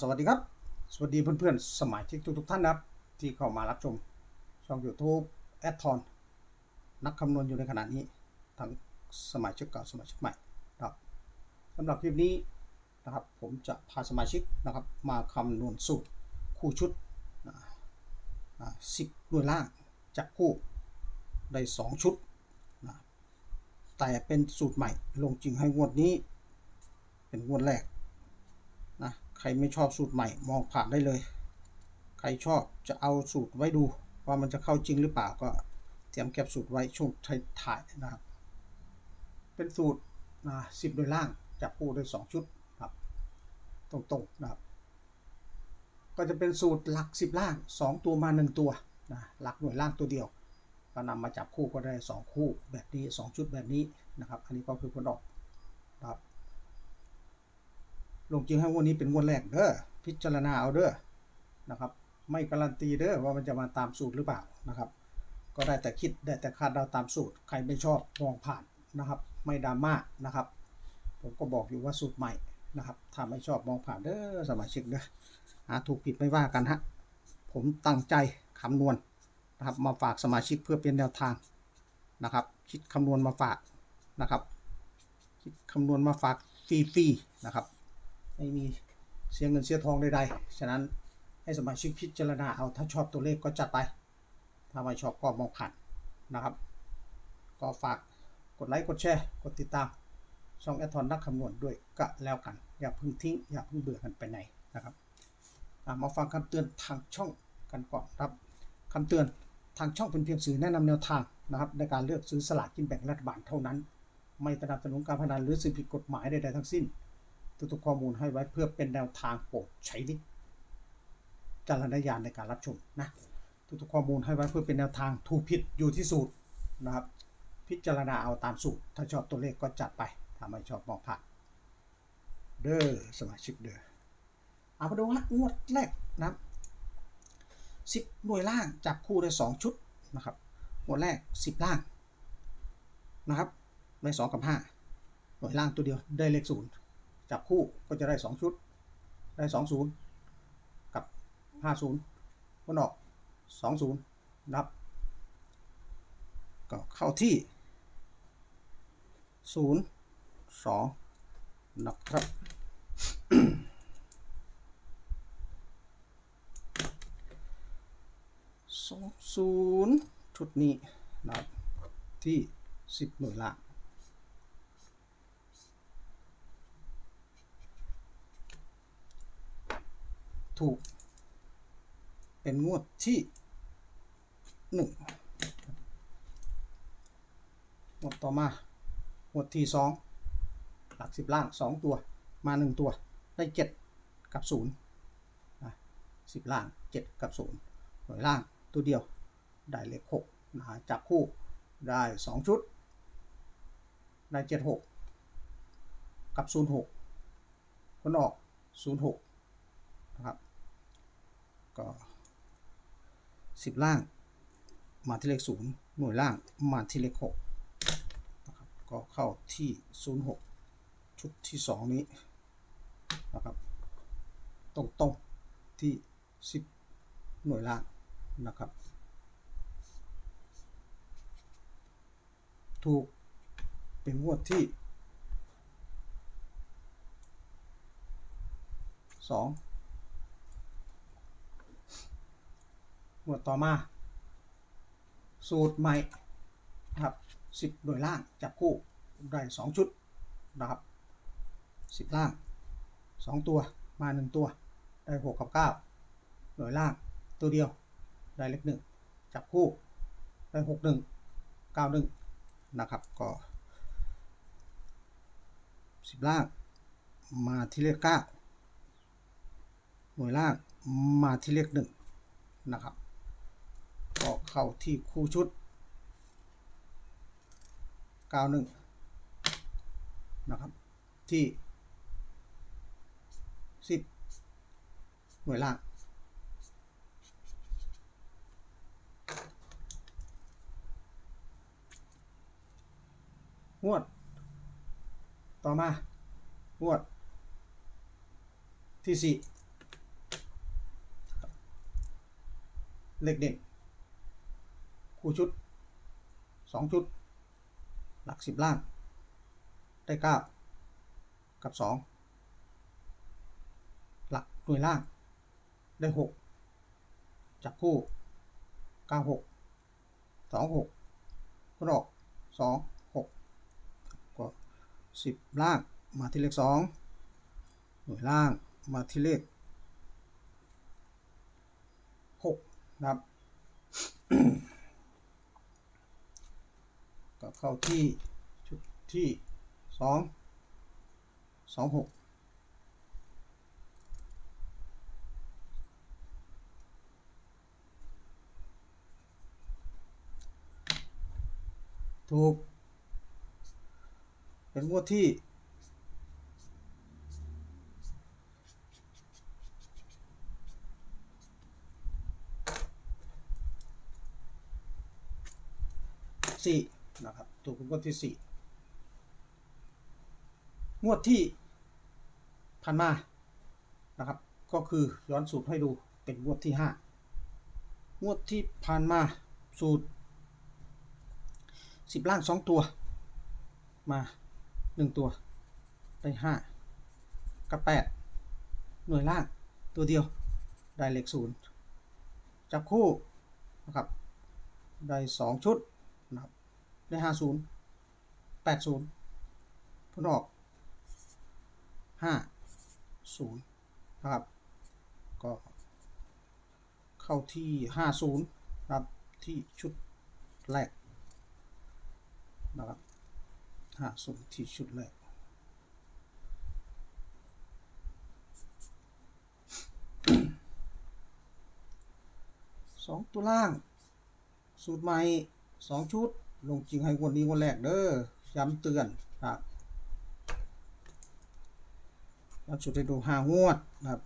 สวัสดีครับ สวัสดีเพื่อนๆ สมาชิกทุกๆท่านนะครับ ที่เข้ามารับชมช่อง YouTube แอดทอนนักคำนวณอยู่ในขณะนี้ทั้งสมาชิกเก่าสมาชิกใหม่นะครับสำหรับคลิปนี้นะครับผมจะพาสมาชิกนะครับมาคำนวณสูตรคู่ชุดสิบหน่วยล่างจับคู่ได้ 2 ชุดนะแต่เป็นสูตรใหม่ลงจริงให้งวดนี้ เป็นงวดแรก ใครไม่ชอบสูตรใหม่มองผ่านได้เลย ใครชอบจะเอาสูตรไว้ดู ว่ามันจะเข้าจริงหรือเปล่าก็เตรียมเก็บสูตรไว้ช่วงถ่ายนะครับ เป็นสูตรนะสิบโดยล่างจับคู่ได้สองชุดครับตรงๆนะครับ ก็จะเป็นสูตรหลักสิบล่างสองตัวมาหนึ่งตัวนะหลักหน่วยล่างตัวเดียวก็นำมาจับคู่ก็ได้สองคู่แบบนี้สองชุดแบบนี้นะครับ อันนี้ก็คือผลออกนะครับ ลงจริงให้งวันนี้เป็นงวดแรกเด้อพิจารณาเอาเด้อนะครับ ไม่การันตีเด้อว่ามันจะมาตามสูตรหรือเปล่านะครับ ก็ได้แต่คิดได้แต่คาดเดาตามสูตร ใครไม่ชอบมองผ่านนะครับ ไม่ดราม่านะครับ ผมก็บอกอยู่ว่าสูตรใหม่นะครับถ้าไม่ชอบมองผ่านเด้อสมาชิกเด้อหาถูกผิดไม่ว่ากันฮะผมตั้งใจคำนวณนะครับมาฝากสมาชิกเพื่อเป็นแนวทางนะครับ คิดคำนวณมาฝากนะครับ คิดคำนวณมาฝากฟรีๆนะครับ ไม่มีเสียเงินเสียทองใดๆ ฉะนั้นให้สมาชิกพิจารณาเอาถ้าชอบตัวเลขก็จัดไป ถ้าไม่ชอบก็มองผ่านนะครับ ก็ฝากกดไลค์กดแชร์กดติดตามช่องแอดทอนนักคำนวณด้วยก็แล้วกัน อย่าพิ่งทิ้ง อย่าพิ่งเบื่อกันไปไหนนะครับมาฟังคำเตือนทางช่องกันก่อนครับคำเตือนทางช่องเป็นเพียงสื่อแนะนำแนวทางนะครับในการเลือกซื้อสลากกินแบ่งรัฐบาลเท่านั้น ไม่สนับสนุนการพนันหรือสิ่งผิดกฎหมายใดๆทั้งสิ้น ทุกๆข้อมูลให้ไว้เพื่อเป็นแนวทางโปรดใช้วิจารณญาณในการรับชมนะทุกๆข้อมูลให้ไว้เพื่อเป็นแนวทางถูกผิดอยู่ที่สูตรนะครับ พิจารณาเอาตามสูตร ถ้าชอบตัวเลขก็จัดไปถ้าไม่ชอบมองผ่านเด้อสมาชิกเด้อเอามาดูฮะงวดแรกนะสิบหน่วยล่างจับคู่ได้สองชุดนะครับงวดแรกสิบล่างนะครับได้สองกับห้าหน่วยล่างตัวเดียวได้เลขศูนย์ จับคู่ก็จะได้ 2 ชุด ได้ 2 0 กับ 5 0ก็ออก 2 0 นับ ก็เข้าที่ 0 2 นะครับสองศูนย์ชุดนี้นับที่ 10 หน่วยล่าง ถูก เป็นงวดที่หนึ่งงวดต่อมางวดที่สองหลักสิบล่างสองตัวมาหนึ่งตัวได้เจ็ดกับศูนย์สิบล่างเจ็ดกับศูนย์หน่วยล่างตัวเดียวได้เลขหกนะจับคู่ได้สองชุด ได้เจ็ดหกกับศูนย์หกคนออกศูนย์หก ก็ 10 ล่าง มาที่เลข 0 หน่วยล่างมาที่เลข6นะครับก็เข้าที่ 06 ชุดที่ 2 นี้นะครับตรงตรงที่ 10 หน่วยล่างนะครับ ถูกเป็นงวดที่2 หมวดต่อมา สูตรใหม่นะครับสิบหน่วยล่างจับคู่ได้สองชุดนะครับสิบล่างสองตัวมาหนึ่งตัว ได้หกกับเก้าหน่วยล่างตัวเดียว ได้เลขหนึ่งจับคู่ได้หกหนึ่งเก้าหนึ่งนะครับก็สิบล่างมาที่เลขเก้าหน่วยล่างมาที่เลขหนึ่งนะครับ ก็เข้าที่คู่ชุด 91 นะครับ ที่ 10 หน่วยล่าง งวด ต่อมา งวด ที่ 4 เลขกเด่น คู่ชุดสองชุด หลักสิบล่าง ได้เก้ากับสองหลักหน่วยล่าง ได้หกจับคู่เก้าหกสองหกก็ดอกสองหกก็สิบล่างมาที่เลขสองหน่วยล่างมาที่เลขหกนะครับ ก็เข้าที่ชุดที่สองสองหกถูก เป็นงวดที่สี่ ถูกงวดที่สี่งวดที่ผ่านมานะครับ ก็คือย้อนสูตรให้ดูเป็นงวดที่ห้างวดที่ผ่านมาสูตรสิบล่างสองตัวมาหนึ่งตัวได้ห้ากับแปดหน่วยล่างตัวเดียวได้เลขศูนย์จับคู่นะครับได้สองชุด ได้ห้าศูนย์แปดศูนย์ผลออกห้าศูนย์นะครับ ก็เข้าที่ห้าศูนย์ครับที่ชุดแรกนะครับห้าศูนย์ที่ชุดแรกสองตัวล่าง สูตรใหม่สองชุด ลงจริงให้งวันนี้งวันแรกเด้อย้ำเตือนครับแล้วชุดให้ดูห้างวดนะครับ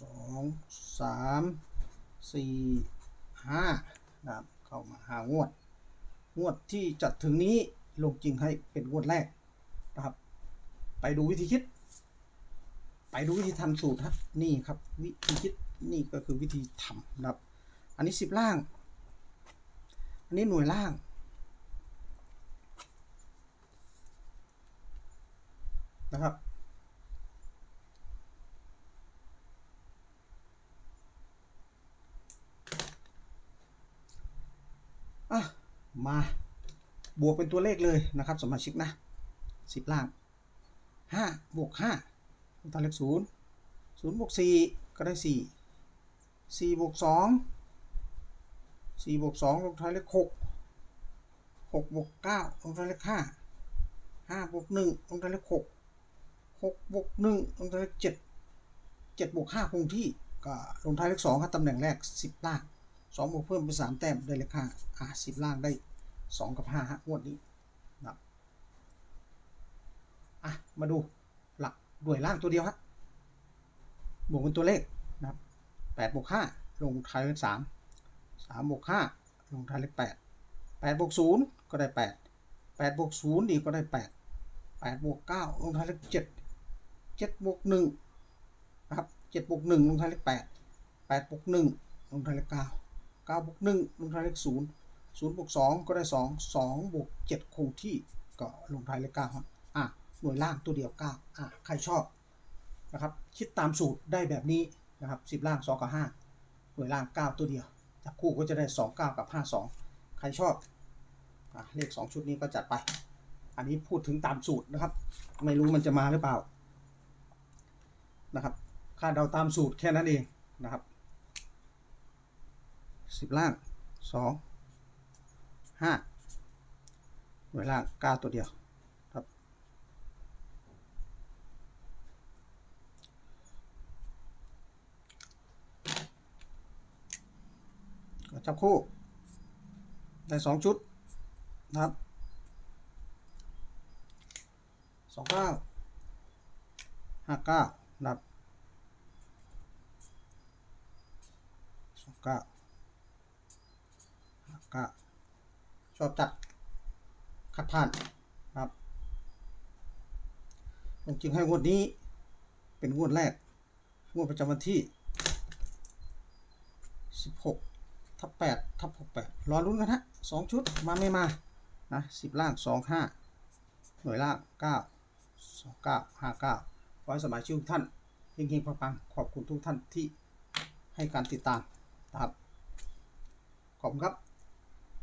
สองสามสี่ห้านะครับเข้ามาห้างวด งวดที่จัดถึงนี้ลงจริงให้เป็นงวดแรกนะครับ ไปดูวิธีคิด ไปดูวิธีทำสูตรครับนี่ครับวิธีคิดนี่ก็คือวิธีทำนะครับ อันนี้สิบล่าง อันนี้หน่วยล่าง นะครับ อะ มาบวกเป็นตัวเลขเลยนะครับสมาชิกนะสิบล่างห้าบวกห้าตัวเลขศูนย์ศูนย์บวกสี่ก็ได้สี่สี่บวกสองสี่บวกสองลงท้ายเลขหกหกบวกเก้าลงท้ายเลขห้าห้าบวกหนึ่งลงท้ายเลขหก หกบวกหนึ่งลงท้ายเลขเจ็ดเจ็ดบวกห้าคงที่ก็ลงท้ายเลขสองครับตำแหน่งแรกสิบล่างสองบวกเพิ่มเป็นสามแต้มได้เลขห้าอะสิบล่างได้สองกับห้าฮะงวดนี้นะครับอะมาดูหลักด้วยล่างตัวเดียวฮะบวกเป็นตัวเลขนะครับแปดบวกห้าลงท้ายเลขสามสามบวกห้าลงท้ายเลขแปดแปดบวกศูนย์ก็ได้แปดแปดบวกศูนย์อีกก็ได้แปดแปดบวกเก้าลงท้ายเลขเจ็ด เจ็ดบวกหนึ่งนะครับเจ็ดบวกหนึ่งลงท้ายเลขแปดแปดบวกหนึ่งลงท้ายเลขเก้าเก้าบวกหนึ่งลงท้ายเลขศูนย์ศูนย์บวกสองก็ได้สองสองบวกเจ็ดคงที่ก็ลงท้ายเลขเก้าครับอะหน่วยล่างตัวเดียวเก้าอะใครชอบนะครับคิดตามสูตรได้แบบนี้นะครับสิบล่างสองกับห้าหน่วยล่างเก้าตัวเดียวจับคู่ก็จะได้2 9กับ5 2ใครชอบอเลข2ชุดนี้ก็จัดไป อันนี้พูดถึงตามสูตรนะครับ ไม่รู้มันจะมาหรือเปล่า นะครับคาดเดาตามสูตรแค่นั้นเองนะครับ10ล่าง2 5หน่วยล่าง9ตัวเดียวครับจับคู่ ได้สองชุดนะครับสองเก้าห้าเก้า นับสองเก้าห้าเก้าชอบจัดคัดผ่านครับมันจึงให้งวดนี้เป็นงวดแรก งวดประจำวันที่ 16ทับ8ทับ68 รอรุ้นกันฮะสองชุดมาไม่มา นะ 10 ล่าง 25 หน่วยล่าง 9 29 59 ขอให้สมาชิกทุกท่านเฮงๆปังๆขอบคุณทุกท่านที่ให้การติดตามนะครับขอบคุณครับ